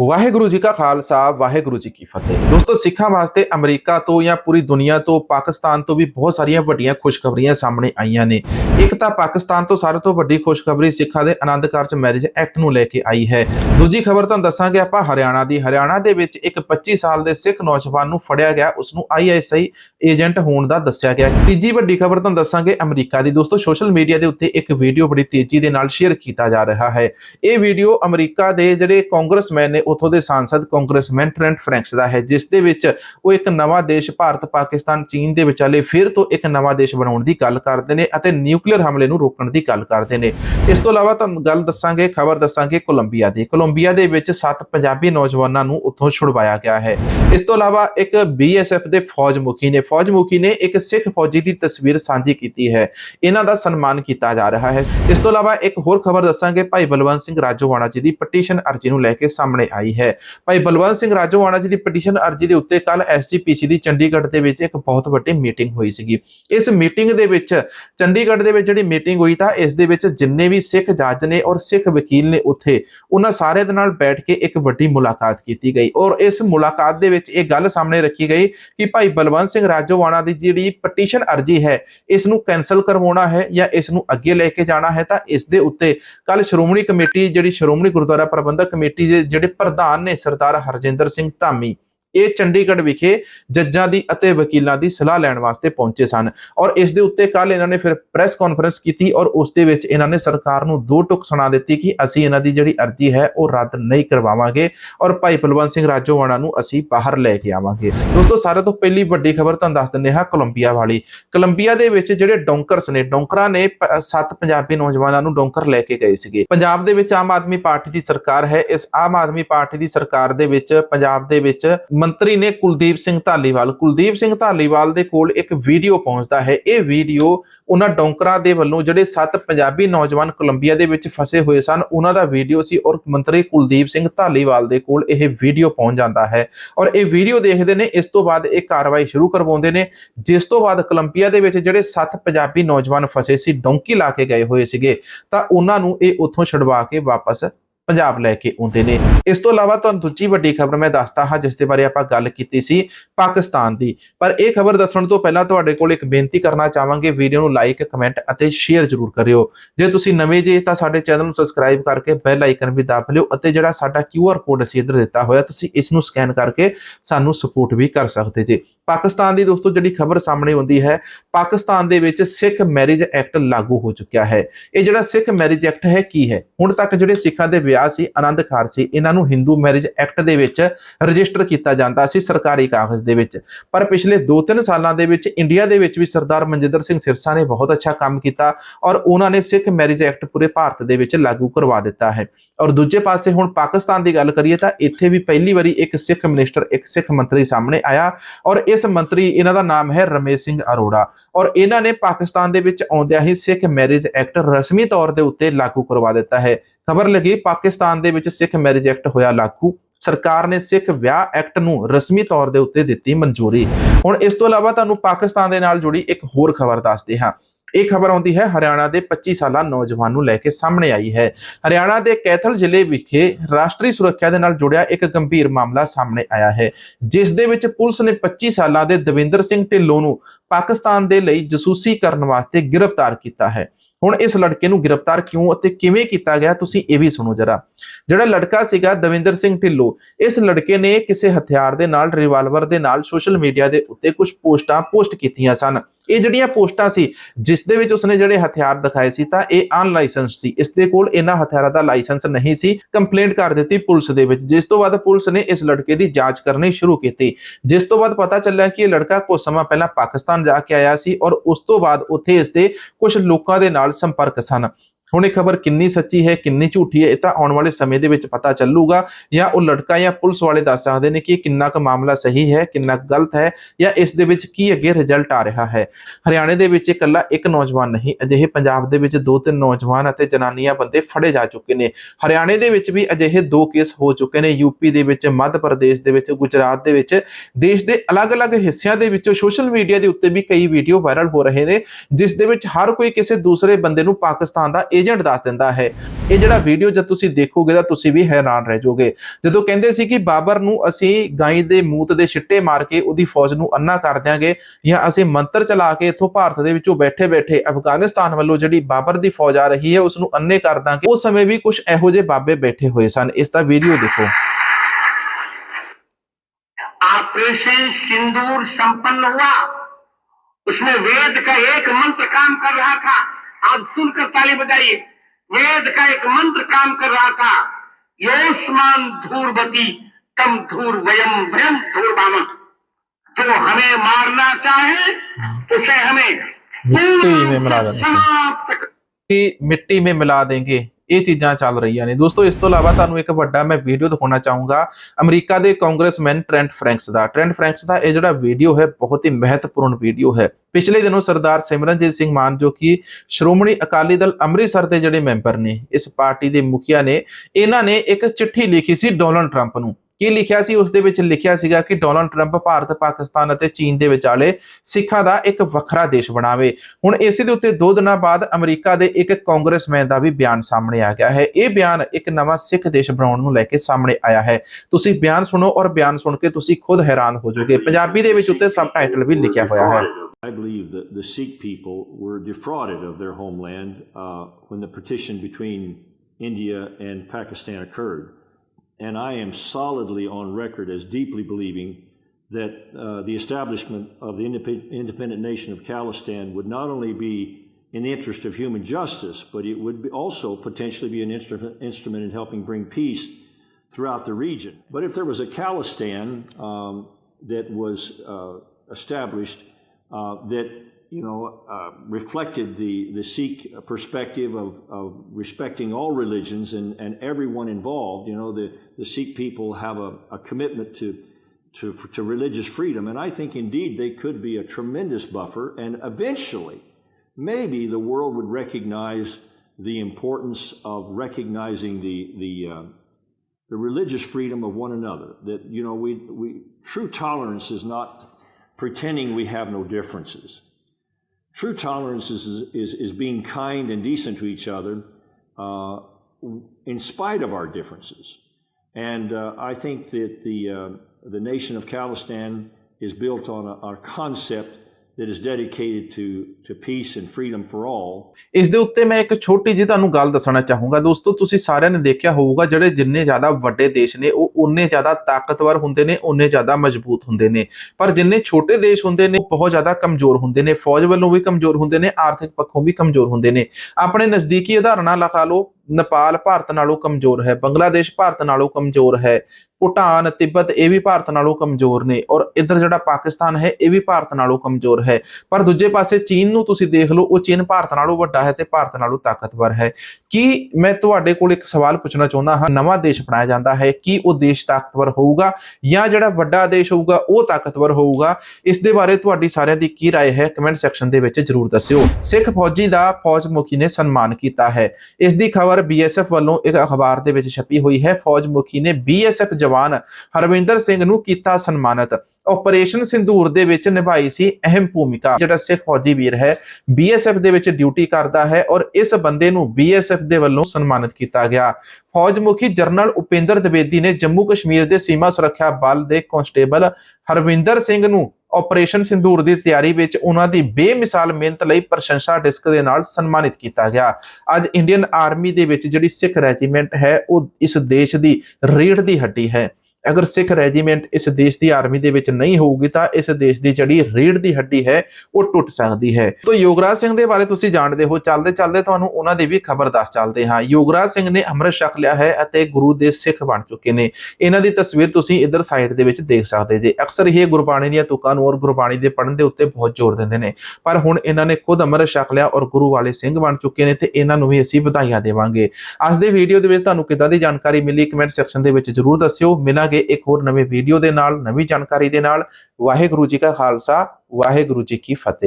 ਵਾਹਿਗੁਰੂ ਜੀ ਕਾ ਖਾਲਸਾ, ਵਾਹਿਗੁਰੂ ਜੀ ਕੀ ਫਤਿਹ। ਦੋਸਤੋ, ਸਿੱਖਾਂ ਵਾਸਤੇ ਅਮਰੀਕਾ ਤੋਂ ਜਾਂ ਪੂਰੀ ਦੁਨੀਆ ਤੋਂ, ਪਾਕਿਸਤਾਨ ਤੋਂ ਵੀ ਬਹੁਤ ਸਾਰੀਆਂ ਵੱਡੀਆਂ ਖੁਸ਼ਖਬਰੀਆਂ ਸਾਹਮਣੇ ਆਈਆਂ ਨੇ। ਇੱਕ ਤਾਂ ਪਾਕਿਸਤਾਨ ਤੋਂ ਸਾਰੇ ਤੋਂ ਵੱਡੀ ਖੁਸ਼ਖਬਰੀ ਸਿੱਖਾਂ ਦੇ ਆਨੰਦ ਕਾਰਜ ਮੈਰਿਜ ਐਕਟ ਨੂੰ ਲੈ ਕੇ ਆਈ ਹੈ। ਦੂਜੀ ਖਬਰ ਤੁਹਾਨੂੰ ਦੱਸਾਂਗੇ ਆਪਾਂ ਹਰਿਆਣਾ ਦੀ। ਹਰਿਆਣਾ ਦੇ ਵਿੱਚ ਇੱਕ 25 ਸਾਲ ਦੇ ਸਿੱਖ ਨੌਜਵਾਨ ਨੂੰ ਫੜਿਆ ਗਿਆ। ਉਸ ਨੂੰ ਆਈਐਸਆਈ ਏਜੰਟ ਹੋਣ ਦਾ ਦੱਸਿਆ ਗਿਆ। ਤੀਜੀ ਵੱਡੀ ਖਬਰ ਤੁਹਾਨੂੰ ਦੱਸਾਂਗੇ ਅਮਰੀਕਾ ਦੀ। ਦੋਸਤੋ, ਸੋਸ਼ਲ ਮੀਡੀਆ ਦੇ ਉੱਤੇ ਇੱਕ ਵੀਡੀਓ ਬੜੀ ਤੇਜ਼ੀ ਦੇ ਨਾਲ ਸ਼ੇਅਰ ਕੀਤਾ ਜਾ ਰਿਹਾ ਹੈ। ਇਹ ਵੀਡੀਓ ਅਮਰੀਕਾ ਦੇ ਜਿਹੜੇ ਕਾਂਗਰਸਮੈਨ ਨੇ ਉਥੋਂ ਦੇ ਸਾਂਸਦ ਕਾਂਗਰਸਮੈਨ ਟ੍ਰੈਂਟ ਫਰੈਂਕਸ ਦਾ ਹੈ, ਜਿਸ ਦੇ ਵਿੱਚ ਉਹ ਇੱਕ ਨਵਾਂ ਦੇਸ਼ ਭਾਰਤ, ਪਾਕਿਸਤਾਨ, ਚੀਨ ਦੇ ਵਿਚਾਲੇ ਫਿਰ ਤੋਂ ਇੱਕ ਨਵਾਂ ਦੇਸ਼ ਬਣਾਉਣ ਦੀ ਗੱਲ ਕਰਦੇ ਨੇ ਅਤੇ ਨਿਊਕਲੀਅਰ ਹਮਲੇ ਨੂੰ ਰੋਕਣ ਦੀ ਗੱਲ ਕਰਦੇ ਨੇ। ਇਸ ਤੋਂ ਇਲਾਵਾ ਤੁਹਾਨੂੰ ਗੱਲ ਦੱਸਾਂਗੇ, ਖਬਰ ਦੱਸਾਂਗੇ ਕੋਲੰਬੀਆ ਦੀ। ਕੋਲੰਬੀਆ ਦੇ ਵਿੱਚ ਸੱਤ ਪੰਜਾਬੀ ਨੌਜਵਾਨਾਂ ਨੂੰ ਉੱਥੋਂ ਛੁਡਵਾਇਆ ਗਿਆ ਹੈ। ਇਸ ਤੋਂ ਇਲਾਵਾ ਇੱਕ ਬੀਐਸਐਫ ਦੇ ਫੌਜ ਮੁਖੀ ਨੇ ਫੌਜ ਮੁਖੀ ਨੇ ਇੱਕ ਸਿੱਖ ਫੌਜੀ ਦੀ ਤਸਵੀਰ ਸਾਂਝੀ ਕੀਤੀ ਹੈ। ਇਹਨਾਂ ਦਾ ਸਨਮਾਨ ਕੀਤਾ ਜਾ ਰਿਹਾ ਹੈ। ਇਸ ਤੋਂ ਇਲਾਵਾ ਇੱਕ ਹੋਰ ਖਬਰ ਦੱਸਾਂਗੇ, ਭਾਈ ਬਲਵੰਤ ਸਿੰਘ ਰਾਜੋਵਾਣਾ ਜੀ ਦੀ ਪਟੀਸ਼ਨ ਅਰਜੀ ਨੂੰ ਲੈ ਕੇ ਸਾਹਮਣੇ ਆਈ ਹੈ। ਭਾਈ ਬਲਵੰਤ ਸਿੰਘ ਰਾਜੋਵਾਣਾ ਜੀ ਦੀ ਪਟੀਸ਼ਨ ਅਰਜੀ ਦੇ ਉੱਤੇ ਕੱਲ ਐਸਜੀਪੀਸੀ ਦੀ ਚੰਡੀਗੜ੍ਹ ਦੇ ਵਿੱਚ ਇੱਕ ਬਹੁਤ ਵੱਡੀ ਮੀਟਿੰਗ ਹੋਈ ਸੀਗੀ। ਇਸ ਮੀਟਿੰਗ ਦੇ ਵਿੱਚ ਚੰਡੀਗੜ੍ਹ ਦੇ ਵਿੱਚ ਜਿਹੜੀ ਮੀਟਿੰਗ ਹੋਈ ਤਾਂ ਇਸ ਦੇ ਵਿੱਚ ਜਿੰਨੇ ਵੀ ਸਿੱਖ ਜੱਜ ਨੇ ਔਰ ਸਿੱਖ ਵਕੀਲ ਨੇ ਉੱਥੇ, ਉਹਨਾਂ ਸਾਰਿਆਂ ਦੇ ਨਾਲ ਬੈਠ ਕੇ ਇੱਕ ਵੱਡੀ ਮੁਲਾਕਾਤ ਕੀਤੀ ਗਈ। ਔਰ ਇਸ ਮੁਲਾਕਾਤ ਦੇ ਵਿੱਚ ਇਹ ਗੱਲ ਸਾਹਮਣੇ ਰੱਖੀ ਗਈ ਕਿ ਭਾਈ ਬਲਵੰਤ ਸਿੰਘ ਰਾਜੋਵਾਣਾ ਦੀ ਜਿਹੜੀ ਪਟੀਸ਼ਨ ਅਰਜੀ ਹੈ, ਇਸ ਨੂੰ ਕੈਨਸਲ ਕਰਵਾਉਣਾ ਹੈ ਜਾਂ ਇਸ ਨੂੰ ਅੱਗੇ ਲੈ ਕੇ ਜਾਣਾ ਹੈ ਤਾਂ ਇਸ ਦੇ ਉੱਤੇ ਕੱਲ ਸ਼੍ਰੋਮਣੀ ਕਮੇਟੀ ਜਿਹੜੀ ਸ਼੍ਰੋਮਣੀ ਗੁਰਦੁਆਰਾ ਪ੍ਰਬੰਧਕ ਕਮੇਟੀ ਦੇ ਜਿਹੜੇ ਪ੍ਰਧਾਨ ਨੇ ਸਰਦਾਰ ਹਰਜਿੰਦਰ ਸਿੰਘ ਧਾਮੀ ਇਹ ਚੰਡੀਗੜ੍ਹ ਵਿਖੇ ਜੱਜਾਂ ਦੀ ਅਤੇ ਵਕੀਲਾਂ ਦੀ ਸਲਾਹ ਲੈਣ ਵਾਸਤੇ ਪਹੁੰਚੇ ਸਨ ਔਰ ਇਸ ਦੇ ਉੱਤੇ ਕੱਲ ਇਹਨਾਂ ਨੇ ਫਿਰ ਪ੍ਰੈਸ ਕਾਨਫਰੰਸ ਕੀਤੀ ਔਰ ਉਸ ਦੇ ਵਿੱਚ ਇਹਨਾਂ ਨੇ ਸਰਕਾਰ ਨੂੰ ਦੋ ਟੁਕ ਸੁਣਾ ਦਿੱਤੀ ਕਿ ਅਸੀਂ ਇਹਨਾਂ ਦੀ ਜਿਹੜੀ ਅਰਜੀ ਹੈ ਉਹ ਰੱਦ ਨਹੀਂ ਕਰਵਾਵਾਂਗੇ ਔਰ ਭਾਈ ਬਲਵੰਤ ਸਿੰਘ ਰਾਜੋਵਾਣਾ ਨੂੰ ਅਸੀਂ ਬਾਹਰ ਲੈ ਕੇ ਆਵਾਂਗੇ। ਦੋਸਤੋ ਸਾਰੇ ਤੋਂ ਪਹਿਲੀ ਵੱਡੀ ਖਬਰ ਤੁਹਾਨੂੰ ਦੱਸ ਦਿੰਦੇ ਹਾਂ ਕੋਲੰਬੀਆ ਵਾਲੀ। ਕੋਲੰਬੀਆ ਦੇ ਵਿੱਚ ਜਿਹੜੇ ਡੋਂਕਰਸ ਨੇ, ਡੋਂਕਰਾਂ ਨੇ ਸੱਤ ਪੰਜਾਬੀ ਨੌਜਵਾਨਾਂ ਨੂੰ ਡੋਂਕਰ ਲੈ ਕੇ ਗਏ ਸੀਗੇ। ਪੰਜਾਬ ਦੇ ਵਿੱਚ ਆਮ ਆਦਮੀ ਪਾਰਟੀ ਦੀ ਸਰਕਾਰ ਹੈ। ਇਸ ਆਮ ਆਦਮੀ ਪਾਰਟੀ ਦੀ ਸਰਕਾਰ ਦੇ ਵਿੱਚ ਪੰਜਾਬ ਦੇ ਵਿੱਚ ਮੰਤਰੀ ਨੇ ਕੁਲਦੀਪ ਸਿੰਘ ਧਾਲੀਵਾਲ, ਕੁਲਦੀਪ ਸਿੰਘ ਧਾਲੀਵਾਲ ਦੇ ਕੋਲ ਇੱਕ ਵੀਡੀਓ ਪਹੁੰਚਦਾ ਹੈ। ਇਹ ਵੀਡੀਓ ਉਹਨਾਂ ਡੌਂਕਰਾਂ ਦੇ ਵੱਲੋਂ ਜਿਹੜੇ ਸੱਤ ਪੰਜਾਬੀ ਨੌਜਵਾਨ ਕੋਲੰਬੀਆ ਦੇ ਵਿੱਚ ਫਸੇ ਹੋਏ ਸਨ, ਉਹਨਾਂ ਦਾ ਵੀਡੀਓ ਸੀ ਔਰ ਮੰਤਰੀ ਕੁਲਦੀਪ ਸਿੰਘ ਧਾਲੀਵਾਲ ਦੇ ਕੋਲ ਇਹ ਵੀਡੀਓ ਪਹੁੰਚ ਜਾਂਦਾ ਹੈ। ਔਰ ਇਹ ਵੀਡੀਓ ਦੇਖਦੇ ਨੇ, ਇਸ ਤੋਂ ਬਾਅਦ ਇਹ ਕਾਰਵਾਈ ਸ਼ੁਰੂ ਕਰਵਾਉਂਦੇ ਨੇ, ਜਿਸ ਤੋਂ ਬਾਅਦ ਕੋਲੰਬੀਆ ਦੇ ਵਿੱਚ ਜਿਹੜੇ ਸੱਤ ਪੰਜਾਬੀ ਨੌਜਵਾਨ ਫਸੇ ਸੀ, ਡੋਂਕੀ ਲਾ ਕੇ ਗਏ ਹੋਏ ਸੀਗੇ, ਤਾਂ ਉਹਨਾਂ ਨੂੰ ਇਹ ਉੱਥੋਂ ਛਡਵਾ ਕੇ ਵਾਪਸ ਪੰਜਾਬ ਲੈ ਕੇ ਆਉਂਦੇ ਨੇ। ਇਸ ਤੋਂ ਇਲਾਵਾ ਤੁਹਾਨੂੰ ਦੂਜੀ ਵੱਡੀ ਖਬਰ ਮੈਂ ਦੱਸਦਾ ਹਾਂ, ਜਿਸ ਦੇ ਬਾਰੇ ਆਪਾਂ ਗੱਲ ਕੀਤੀ ਸੀ ਪਾਕਿਸਤਾਨ ਦੀ। ਪਰ ਇਹ ਖਬਰ ਦੱਸਣ ਤੋਂ ਪਹਿਲਾਂ ਤੁਹਾਡੇ ਕੋਲ ਇੱਕ ਬੇਨਤੀ ਕਰਨਾ ਚਾਹਾਂਗੇ। ਵੀਡੀਓ ਨੂੰ ਲਾਈਕ ਕਮੈਂਟ ਅਤੇ ਸ਼ੇਅਰ ਜ਼ਰੂਰ ਕਰਿਓ। ਜੇ ਤੁਸੀਂ ਨਵੇਂ ਜੇ, ਤਾਂ ਸਾਡੇ ਚੈਨਲ ਨੂੰ ਸਬਸਕ੍ਰਾਈਬ ਕਰਕੇ ਬੈਲ ਆਈਕਨ ਵੀ ਦਬਾ ਲਿਓ ਅਤੇ ਜਿਹੜਾ ਸਾਡਾ QR ਕੋਡ ਅਸੀਂ ਇੱਧਰ ਦਿੱਤਾ ਹੋਇਆ, ਤੁਸੀਂ ਇਸ ਨੂੰ ਸਕੈਨ ਕਰਕੇ ਸਾਨੂੰ ਸਪੋਰਟ ਵੀ ਕਰ ਸਕਦੇ ਜੇ। ਪਾਕਿਸਤਾਨ ਦੀ ਦੋਸਤੋ, ਜਿਹੜੀ ਖਬਰ ਸਾਹਮਣੇ ਆਉਂਦੀ ਹੈ, ਪਾਕਿਸਤਾਨ ਦੇ ਵਿੱਚ ਸਿੱਖ ਮੈਰਿਜ ਐਕਟ ਲਾਗੂ ਹੋ ਚੁੱਕਿਆ ਹੈ। ਇਹ ਜਿਹੜਾ ਸਿੱਖ ਮੈਰਿਜ ਐਕਟ ਹੈ, ਕੀ ਹੈ? ਹੁਣ ਤੱਕ ਜਿਹੜੇ ਸਿੱਖਾਂ ਦੇ ਵਿਆਹ ਸੀ, ਆਨੰਦ ਖਾਰ ਸੀ, ਇਹਨਾਂ ਨੂੰ ਹਿੰਦੂ ਮੈਰਿਜ ਐਕਟ ਦੇ ਵਿੱਚ ਰਜਿਸਟਰ ਕੀਤਾ ਜਾਂਦਾ ਸੀ ਸਰਕਾਰੀ ਕਾਗਜ਼ ਦੇ ਵਿੱਚ। ਪਰ ਪਿਛਲੇ 2-3 ਸਾਲਾਂ ਦੇ ਵਿੱਚ ਇੰਡੀਆ ਦੇ ਵਿੱਚ ਵੀ ਸਰਦਾਰ ਮਨਜਿੰਦਰ ਸਿੰਘ ਸਿਰਸਾ ਨੇ ਬਹੁਤ ਅੱਛਾ ਕੰਮ ਕੀਤਾ ਔਰ ਉਹਨਾਂ ਨੇ ਸਿੱਖ ਮੈਰਿਜ ਐਕਟ ਪੂਰੇ ਭਾਰਤ ਦੇ ਵਿੱਚ ਲਾਗੂ ਕਰਵਾ ਦਿੱਤਾ ਹੈ। ਔਰ ਦੂਜੇ ਪਾਸੇ ਹੁਣ ਪਾਕਿਸਤਾਨ ਦੀ ਗੱਲ ਕਰੀਏ ਤਾਂ ਇੱਥੇ ਵੀ ਪਹਿਲੀ ਵਾਰੀ ਇੱਕ ਸਿੱਖ ਮਿਨਿਸਟਰ ਇੱਕ ਸਿੱਖ ਮੰਤਰੀ ਸਾਹਮਣੇ ਆਇਆ ਔਰ ਇਸ ਮੰਤਰੀ ਇਹਨਾਂ ਦਾ ਨਾਮ ਹੈ ਰਮੇਸ਼ ਸਿੰਘ ਅਰੋੜਾ ਔਰ ਇਹਨਾਂ ਨੇ ਪਾਕਿਸਤਾਨ ਦੇ ਵਿੱਚ ਆਉਂਦਿਆਂ ਹੀ ਸਿੱਖ ਮੈਰਿਜ ਐਕਟ ਰਸਮੀ ਤੌਰ ਦੇ ਉੱਤੇ ਲਾਗੂ ਕਰਵਾ ਦਿੱਤਾ ਹੈ। ਖਬਰ ਲੱਗੀ, ਪਾਕਿਸਤਾਨ ਦੇ ਵਿੱਚ ਸਿੱਖ ਮੈਰਿਜ ਐਕਟ ਹੋਇਆ ਲਾਗੂ। ਸਰਕਾਰ ਨੇ ਸਿੱਖ ਵਿਆਹ ਐਕਟ ਨੂੰ ਰਸਮੀ ਤੌਰ ਦੇ ਉੱਤੇ ਦਿੱਤੀ ਮਨਜ਼ੂਰੀ। ਹੁਣ ਇਸ ਤੋਂ ਇਲਾਵਾ ਤੁਹਾਨੂੰ ਪਾਕਿਸਤਾਨ ਦੇ ਨਾਲ ਜੁੜੀ ਇੱਕ ਹੋਰ ਖਬਰ ਦੱਸਦੇ ਹਾਂ। ਇਹ ਖਬਰ ਆਉਂਦੀ ਹੈ, ਹਰਿਆਣਾ ਦੇ 25 ਸਾਲਾ ਨੌਜਵਾਨ ਨੂੰ ਲੈ ਕੇ ਸਾਹਮਣੇ ਆਈ ਹੈ। ਹਰਿਆਣਾ ਦੇ ਕੈਥਲ ਜ਼ਿਲ੍ਹੇ ਵਿਖੇ ਰਾਸ਼ਟਰੀ ਸੁਰੱਖਿਆ ਦੇ ਨਾਲ ਜੁੜਿਆ ਇੱਕ ਗੰਭੀਰ ਮਾਮਲਾ ਸਾਹਮਣੇ ਆਇਆ ਹੈ, ਜਿਸ ਦੇ ਵਿੱਚ ਪੁਲਿਸ ਨੇ 25 ਸਾਲਾਂ ਦੇ ਦਵਿੰਦਰ ਸਿੰਘ ਢਿੱਲੋਂ ਨੂੰ ਪਾਕਿਸਤਾਨ ਦੇ ਲਈ ਜਸੂਸੀ ਕਰਨ ਵਾਸਤੇ ਗ੍ਰਿਫਤਾਰ ਕੀਤਾ ਹੈ। ਹੁਣ ਇਸ ਲੜਕੇ ਨੂੰ ਗ੍ਰਿਫਤਾਰ ਕਿਉਂ ਅਤੇ ਕਿਵੇਂ ਕੀਤਾ ਗਿਆ, ਤੁਸੀਂ ਇਹ ਵੀ ਸੁਣੋ ਜਰਾ। ਜਿਹੜਾ ਲੜਕਾ ਸੀਗਾ ਦਵਿੰਦਰ ਸਿੰਘ ਢਿੱਲੋਂ, ਇਸ ਲੜਕੇ ਨੇ ਕਿਸੇ ਹਥਿਆਰ ਦੇ ਨਾਲ ਰਿਵਾਲਵਰ ਦੇ ਨਾਲ ਸੋਸ਼ਲ ਮੀਡੀਆ ਦੇ ਉੱਤੇ ਕੁਝ ਪੋਸਟਾਂ ਪੋਸਟ ਕੀਤੀਆਂ ਸਨ। ਇਹ ਜਿਹੜੀਆਂ ਪੋਸਟਾਂ ਸੀ, ਜਿਸ ਦੇ ਵਿੱਚ ਉਸਨੇ ਜਿਹੜੇ ਹਥਿਆਰ ਦਿਖਾਏ ਸੀ, ਤਾਂ ਇਹ ਅਨਲਾਇਸੈਂਸ ਸੀ। ਇਸ ਦੇ ਕੋਲ ਇਹਨਾਂ ਹਥਿਆਰਾਂ ਦਾ ਲਾਇਸੈਂਸ ਨਹੀਂ ਸੀ ਕੰਪਲੇਂਟ ਕਰ ਦਿੱਤੀ ਪੁਲਿਸ ਦੇ ਵਿੱਚ, ਜਿਸ ਤੋਂ ਬਾਅਦ ਪੁਲਿਸ ਨੇ ਇਸ ਲੜਕੇ ਦੀ ਜਾਂਚ ਕਰਨੀ ਸ਼ੁਰੂ ਕੀਤੀ। ਜਿਸ ਤੋਂ ਬਾਅਦ ਪਤਾ ਚੱਲਿਆ ਕਿ ਇਹ ਲੜਕਾ ਕੁਝ ਸਮਾਂ ਪਹਿਲਾਂ ਪਾਕਿਸਤਾਨ ਜਾ ਕੇ ਆਇਆ ਸੀ ਔਰ ਉਸ ਤੋਂ ਬਾਅਦ ਉੱਥੇ ਇਸ ਦੇ ਕੁਝ ਲੋਕਾਂ ਦੇ ਨਾਲ ਸੰਪਰਕ ਸਨ। ਹੁਣ ਇਹ ਖਬਰ ਕਿੰਨੀ ਸੱਚੀ ਹੈ, ਕਿੰਨੀ ਝੂਠੀ ਹੈ, ਇਹ ਤਾਂ ਆਉਣ ਵਾਲੇ ਸਮੇਂ ਦੇ ਵਿੱਚ ਪਤਾ ਚੱਲੂਗਾ। ਜਾਂ ਉਹ ਲੜਕਾ ਜਾਂ ਪੁਲਿਸ ਵਾਲੇ ਦੱਸ ਸਕਦੇ ਨੇ ਕਿ ਇਹ ਕਿੰਨਾ ਕੁ ਮਾਮਲਾ ਸਹੀ ਹੈ, ਕਿੰਨਾ ਕੁ ਗਲਤ ਹੈ, ਜਾਂ ਇਸ ਦੇ ਵਿੱਚ ਕੀ ਅੱਗੇ ਰਿਜ਼ਲਟ ਆ ਰਿਹਾ ਹੈ। ਹਰਿਆਣੇ ਦੇ ਵਿੱਚ ਇਕੱਲਾ ਇੱਕ ਨੌਜਵਾਨ ਨਹੀਂ, ਅਜਿਹੇ ਪੰਜਾਬ ਦੇ ਵਿੱਚ ਦੋ ਤਿੰਨ ਨੌਜਵਾਨ ਅਤੇ ਜਨਾਨੀਆਂ ਬੰਦੇ ਫੜੇ ਜਾ ਚੁੱਕੇ ਨੇ। ਹਰਿਆਣੇ ਦੇ ਵਿੱਚ ਵੀ ਅਜਿਹੇ ਦੋ ਕੇਸ ਹੋ ਚੁੱਕੇ ਨੇ। ਯੂਪੀ ਦੇ ਵਿੱਚ, ਮੱਧ ਪ੍ਰਦੇਸ਼ ਦੇ ਵਿੱਚ, ਗੁਜਰਾਤ ਦੇ ਵਿੱਚ। ਦੇਸ਼ ਦੇ ਅਲੱਗ-ਅਲੱਗ ਹਿੱਸਿਆਂ ਦੇ ਵਿੱਚੋਂ ਸੋਸ਼ਲ ਮੀਡੀਆ ਦੇ ਉੱਤੇ ਵੀ ਕਈ ਵੀਡੀਓ ਵਾਇਰਲ ਹੋ ਰਹੇ ਨੇ, ਜਿਸ ਦੇ ਵਿੱਚ ਹਰ ਕੋਈ ਕਿਸੇ ਦੂਸਰੇ ਬੰਦੇ ਨੂੰ ਪਾਕਿਸਤਾਨ ਦਾ ਏਜੰਟ ਦੱਸ ਦਿੰਦਾ ਹੈ ਇਹ ਜਿਹੜਾ ਵੀਡੀਓ ਜਦ ਤੁਸੀਂ ਦੇਖੋਗੇ ਤਾਂ ਤੁਸੀਂ ਵੀ ਹੈਰਾਨ ਰਹਿ ਜਾਓਗੇ ਜਦੋਂ ਕਹਿੰਦੇ ਸੀ ਕਿ ਬਾਬਰ ਨੂੰ ਅਸੀਂ ਗਾਈ ਦੇ ਮੂਤ ਦੇ ਛਿੱਟੇ ਮਾਰ ਕੇ ਉਹਦੀ ਫੌਜ ਨੂੰ ਅੰਨਾ ਕਰ ਦਿਆਂਗੇ ਜਾਂ ਅਸੀਂ ਮੰਤਰ ਚਲਾ ਕੇ ਇੱਥੋਂ ਭਾਰਤ ਦੇ ਵਿੱਚੋਂ ਬੈਠੇ-ਬੈਠੇ ਅਫਗਾਨਿਸਤਾਨ ਵੱਲੋਂ ਜਿਹੜੀ ਬਾਬਰ ਦੀ ਫੌਜ ਆ ਰਹੀ ਹੈ ਉਸ ਨੂੰ ਅੰਨੇ ਕਰ ਦਾਂਗੇ ਉਸ ਸਮੇਂ ਵੀ ਕੁਝ ਇਹੋ ਜਿਹੇ ਬਾਬੇ ਬੈਠੇ ਹੋਏ ਸਨ ਇਸ ਦਾ ਵੀਡੀਓ ਦੇਖੋ ऑपरेशन सिंदूर संपन्न हुआ उसमें वेद का एक मंत्र काम कर रहा था आप सुनकर ताली बजाइए। वेद का एक मंत्र काम कर रहा था योष्मान धूर्वती तम धूर वयम भयम बामन जो हमें मारना चाहे उसे हमें मिट्टी में मिला देंगे मिट्टी में मिला देंगे। ਇਹ ਚੀਜ਼ਾਂ ਚੱਲ ਰਹੀਆਂ ਨੇ। ਦੋਸਤੋ, ਇਸ ਤੋਂ ਇਲਾਵਾ ਤੁਹਾਨੂੰ ਇੱਕ ਵੱਡਾ ਮੈਂ ਵੀਡੀਓ ਦਿਖਾਉਣਾ ਚਾਹੂੰਗਾ। ਅਮਰੀਕਾ ਦੇ ਕਾਂਗਰਸਮੈਨ ਟ੍ਰੈਂਟ ਫਰੈਂਕਸ ਦਾ। ਟ੍ਰੈਂਟ ਫਰੈਂਕਸ ਦਾ ਇਹ ਜਿਹੜਾ ਵੀਡੀਓ ਹੈ, ਬਹੁਤ ਹੀ ਮਹੱਤਵਪੂਰਨ ਵੀਡੀਓ ਹੈ। ਪਿਛਲੇ ਦਿਨੋਂ ਸਰਦਾਰ ਸਿਮਰਨਜੀਤ ਸਿੰਘ ਮਾਨ, ਜੋ ਕਿ ਸ਼੍ਰੋਮਣੀ ਅਕਾਲੀ ਦਲ ਅੰਮ੍ਰਿਤਸਰ ਦੇ ਜਿਹੜੇ ਮੈਂਬਰ ਨੇ, ਇਸ ਪਾਰਟੀ ਦੇ ਮੁਖੀਆ ਨੇ, ਇਹਨਾਂ ਨੇ ਇੱਕ ਚਿੱਠੀ ਲਿਖੀ ਸੀ ਡੋਨਲਡ ਟਰੰਪ ਨੂੰ। ਕੀ ਲਿਖਿਆ ਸੀ? ਉਸ ਦੇ ਵਿੱਚ ਲਿਖਿਆ ਸੀਗਾ ਕਿ ਡੋਨਲਡ ਟਰੰਪ ਭਾਰਤ ਪਾਕਿਸਤਾਨ ਅਤੇ ਚੀਨ ਦੇ ਵਿਚਾਲੇ ਸਿੱਖਾਂ ਦਾ ਇੱਕ ਵੱਖਰਾ ਦੇਸ਼ ਬਣਾਵੇ। ਹੁਣ ਇਸੇ ਦੇ ਉੱਤੇ 2 ਦਿਨਾਂ ਬਾਅਦ ਅਮਰੀਕਾ ਦੇ ਇੱਕ ਕਾਂਗਰਸਮੈਨ ਦਾ ਵੀ ਬਿਆਨ ਸਾਹਮਣੇ ਆ ਗਿਆ ਹੈ। ਇਹ ਬਿਆਨ ਇੱਕ ਨਵਾਂ ਸਿੱਖ ਦੇਸ਼ ਬਣਾਉਣ ਨੂੰ ਲੈ ਕੇ ਸਾਹਮਣੇ ਆਇਆ ਹੈ। ਤੁਸੀਂ ਬਿਆਨ ਸੁਣੋ ਔਰ ਬਿਆਨ ਸੁਣ ਕੇ ਤੁਸੀਂ ਖੁਦ ਹੈਰਾਨ ਹੋ ਜਾਓਗੇ। ਪੰਜਾਬੀ ਦੇ ਵਿੱਚ ਉੱਤੇ ਸਬਟਾਈਟਲ ਵੀ ਲਿਖਿਆ ਹੋਇਆ ਹੈ। I believe that the Sikh people were defrauded of their homeland uh, when the partition between India and Pakistan occurred. And I am solidly on record as deeply believing that uh, the establishment of the indep- independent nation of Khalistan would not only be in the interest of human justice, but it would also potentially be an instru- instrument in helping bring peace throughout the region. But if there was a Khalistan um, that was uh, established uh, that you know uh, reflected the the Sikh perspective of, of respecting all religions and, and everyone involved. You know the the Sikh people have a, a commitment to. To, to religious freedom, and I think indeed they could be a tremendous buffer, and eventually, maybe the world would recognize the importance of recognizing the the uh, the religious freedom of one another. That you know, we we true tolerance is not pretending we have no differences. True tolerance is is is being kind and decent to each other, uh, in spite of our differences. And uh, I think that the uh, the nation of Khalistan is built on a, a concept that is dedicated to to peace and freedom for all. ਇਸ ਦੇ ਉੱਤੇ ਮੈਂ ਇੱਕ ਛੋਟੀ ਜਿਹੀ ਤੁਹਾਨੂੰ ਗੱਲ ਦੱਸਣਾ ਚਾਹੂੰਗਾ। ਦੋਸਤੋ, ਤੁਸੀਂ ਸਾਰਿਆਂ ਨੇ ਦੇਖਿਆ ਹੋਊਗਾ, ਜਿਹੜੇ ਜਿੰਨੇ ਜ਼ਿਆਦਾ ਵੱਡੇ ਦੇਸ਼ ਨੇ, ਉਹ ਉਨੇ ਜ਼ਿਆਦਾ ਤਾਕਤਵਰ ਹੁੰਦੇ ਨੇ ਉਨੇ ਜ਼ਿਆਦਾ ਮਜ਼ਬੂਤ ਹੁੰਦੇ ਨੇ। ਪਰ ਜਿੰਨੇ ਛੋਟੇ ਦੇਸ਼ ਹੁੰਦੇ ਨੇ, ਉਹ ਬਹੁਤ ਜ਼ਿਆਦਾ ਕਮਜ਼ੋਰ ਹੁੰਦੇ ਨੇ। ਫੌਜ ਵੱਲੋਂ ਵੀ ਕਮਜ਼ੋਰ ਹੁੰਦੇ ਨੇ, ਆਰਥਿਕ ਪੱਖੋਂ ਵੀ ਕਮਜ਼ੋਰ ਹੁੰਦੇ ਨੇ। ਆਪਣੇ ਨਜ਼ਦੀਕੀ ਉਦਾਹਰਨਾਂ ਲਗਾ ਲਓ ਨੇਪਾਲ ਭਾਰਤ ਨਾਲੋਂ ਕਮਜ਼ੋਰ ਹੈ ਬੰਗਲਾਦੇਸ਼ ਭਾਰਤ ਨਾਲੋਂ ਕਮਜ਼ੋਰ ਹੈ ਭੂਟਾਨ ਤਿੱਬਤ ਇਹ ਵੀ ਭਾਰਤ ਨਾਲੋਂ ਕਮਜ਼ੋਰ ਨੇ ਔਰ ਇੱਧਰ ਜਿਹੜਾ ਪਾਕਿਸਤਾਨ ਹੈ ਇਹ ਵੀ ਭਾਰਤ ਨਾਲੋਂ ਕਮਜ਼ੋਰ ਹੈ ਪਰ ਦੂਜੇ ਪਾਸੇ ਚੀਨ ਨੂੰ ਤੁਸੀਂ ਦੇਖ ਲਓ ਉਹ ਚੀਨ ਭਾਰਤ ਨਾਲੋਂ ਵੱਡਾ ਹੈ ਤੇ ਭਾਰਤ ਨਾਲੋਂ ਤਾਕਤਵਰ ਹੈ ਕੀ ਮੈਂ ਤੁਹਾਡੇ ਕੋਲ ਇੱਕ ਸਵਾਲ ਪੁੱਛਣਾ ਚਾਹੁੰਦਾ ਹਾਂ ਨਵਾਂ ਦੇਸ਼ ਬਣਾਇਆ ਜਾਂਦਾ ਹੈ ਕੀ ਉਹ ਦੇਸ਼ ਤਾਕਤਵਰ ਹੋਊਗਾ ਜਾਂ ਜਿਹੜਾ ਵੱਡਾ ਦੇਸ਼ ਹੋਊਗਾ ਉਹ ਤਾਕਤਵਰ ਹੋਊਗਾ ਇਸ ਦੇ ਬਾਰੇ ਤੁਹਾਡੀ ਸਾਰਿਆਂ ਦੀ ਕੀ رائے ਹੈ ਕਮੈਂਟ ਸੈਕਸ਼ਨ ਦੇ ਵਿੱਚ ਜਰੂਰ ਦੱਸਿਓ ਸਿੱਖ ਫੌਜੀ ਦਾ ਫੌਜ ਮੁਖੀ ਨੇ ਸਨਮਾਨ ਕੀਤਾ ਹੈ ਇਸ ਦੀ ਖਬਰ ਬੀਐਸਐਫ ਵੱਲੋਂ ਇੱਕ ਅਖਬਾਰ ਦੇ ਵਿੱਚ ਛਪੀ ਹੋਈ ਹੈ। ਫੌਜ ਮੁਖੀ ਨੇ ਬੀਐਸਐਫ ਜਵਾਨ ਹਰਵਿੰਦਰ ਸਿੰਘ ਨੂੰ ਕੀਤਾ ਸਨਮਾਨਿਤ। ਆਪਰੇਸ਼ਨ ਸਿੰਧੂਰ ਦੇ ਵਿੱਚ ਨਿਭਾਈ ਸੀ ਅਹਿਮ ਭੂਮਿਕਾ। ਜਿਹੜਾ ਸਿੱਖ ਫੌਜੀ ਵੀਰ ਹੈ ਬੀਐਸਐਫ ਦੇ ਵਿੱਚ ਡਿਊਟੀ ਕਰਦਾ ਹੈ ਔਰ ਇਸ ਬੰਦੇ ਨੂੰ ਬੀਐਸਐਫ ਦੇ ਵੱਲੋਂ ਸਨਮਾਨਿਤ ਕੀਤਾ ਗਿਆ। ਫੌਜ ਮੁਖੀ ਜਨਰਲ ਉਪੇਂਦਰ ਦਵੇਦੀ ਨੇ ਜੰਮੂ ਕਸ਼ਮੀਰ ਦੇ ਸੀਮਾ ਸੁਰੱਖਿਆ ਬਲ ਦੇ ਕਾਂਸਟੇਬਲ ਹਰਵਿੰਦਰ ਸਿੰਘ ਨੂੰ ਆਪਰੇਸ਼ਨ ਸਿੰਧੂਰ ਦੀ ਤਿਆਰੀ ਵਿੱਚ ਉਹਨਾਂ ਦੀ ਬੇਮਿਸਾਲ ਮਿਹਨਤ ਲਈ ਪ੍ਰਸ਼ੰਸਾ ਡਿਸਕ ਦੇ ਨਾਲ ਸਨਮਾਨਿਤ ਕੀਤਾ ਗਿਆ। ਅੱਜ ਇੰਡੀਅਨ ਆਰਮੀ ਦੇ ਵਿੱਚ ਜਿਹੜੀ ਸਿੱਖ ਰੈਜੀਮੈਂਟ ਹੈ, ਉਹ ਇਸ ਦੇਸ਼ ਦੀ ਰੀੜ ਦੀ ਹੱਡੀ ਹੈ। ਅਗਰ ਸਿੱਖ ਰੈਜੀਮੈਂਟ ਇਸ ਦੇਸ਼ ਦੀ ਆਰਮੀ ਦੇ ਵਿੱਚ ਨਹੀਂ ਹੋਊਗੀ ਤਾਂ ਇਸ ਦੇਸ਼ ਦੀ ਜਿਹੜੀ ਰੀੜ ਦੀ ਹੱਡੀ ਹੈ, ਉਹ ਟੁੱਟ ਸਕਦੀ ਹੈ। ਤੋਂ ਯੋਗਰਾਜ ਸਿੰਘ ਦੇ ਬਾਰੇ ਤੁਸੀਂ ਜਾਣਦੇ ਹੋ। ਚੱਲਦੇ ਚੱਲਦੇ ਤੁਹਾਨੂੰ ਉਹਨਾਂ ਦੀ ਵੀ ਖਬਰ ਦੱਸ ਚੱਲਦੇ ਹਾਂ। ਯੋਗਰਾਜ ਸਿੰਘ ਨੇ ਅੰਮ੍ਰਿਤ ਛਕ ਲਿਆ ਹੈ ਅਤੇ ਗੁਰੂ ਦੇ ਸਿੱਖ ਬਣ ਚੁੱਕੇ ਨੇ। ਇਹਨਾਂ ਦੀ ਤਸਵੀਰ ਤੁਸੀਂ ਇਧਰ ਸਾਈਡ ਦੇ ਵਿੱਚ ਦੇਖ ਸਕਦੇ ਜੇ। ਅਕਸਰ ਇਹ ਗੁਰਬਾਣੀ ਦੀਆਂ ਤੁਕਾਂ ਨੂੰ ਔਰ ਗੁਰਬਾਣੀ ਦੇ ਪੜ੍ਹਨ ਦੇ ਉੱਤੇ ਬਹੁਤ ਜ਼ੋਰ ਦਿੰਦੇ ਨੇ। ਪਰ ਹੁਣ ਇਹਨਾਂ ਨੇ ਖੁਦ ਅੰਮ੍ਰਿਤ ਛਕ ਲਿਆ ਔਰ ਗੁਰੂ ਵਾਲੇ ਸਿੰਘ ਬਣ ਚੁੱਕੇ ਨੇ ਤੇ ਇਹਨਾਂ ਨੂੰ ਵੀ ਅਸੀਂ ਵਧਾਈਆਂ ਦੇਵਾਂਗੇ। ਅੱਜ ਦੇ ਵੀਡੀਓ ਦੇ ਵਿੱਚ ਤੁਹਾਨੂੰ ਕਿੱਦਾਂ ਦੀ ਜਾਣਕਾਰੀ ਮਿਲੀ ਕਮੈਂਟ ਸੈਕਸ਼ਨ ਦੇ ਵਿੱਚ ਜਰੂਰ ਦੱਸਿਓ। ਮਿਲਾਂਗੇ ਇੱਕ ਹੋਰ ਨਵੇਂ ਵੀਡੀਓ ਦੇ ਨਾਲ, ਨਵੀਂ ਜਾਣਕਾਰੀ ਦੇ ਨਾਲ। ਵਾਹਿਗੁਰੂ ਜੀ ਕਾ ਖਾਲਸਾ, ਵਾਹਿਗੁਰੂ ਜੀ ਕੀ ਫਤਿਹ।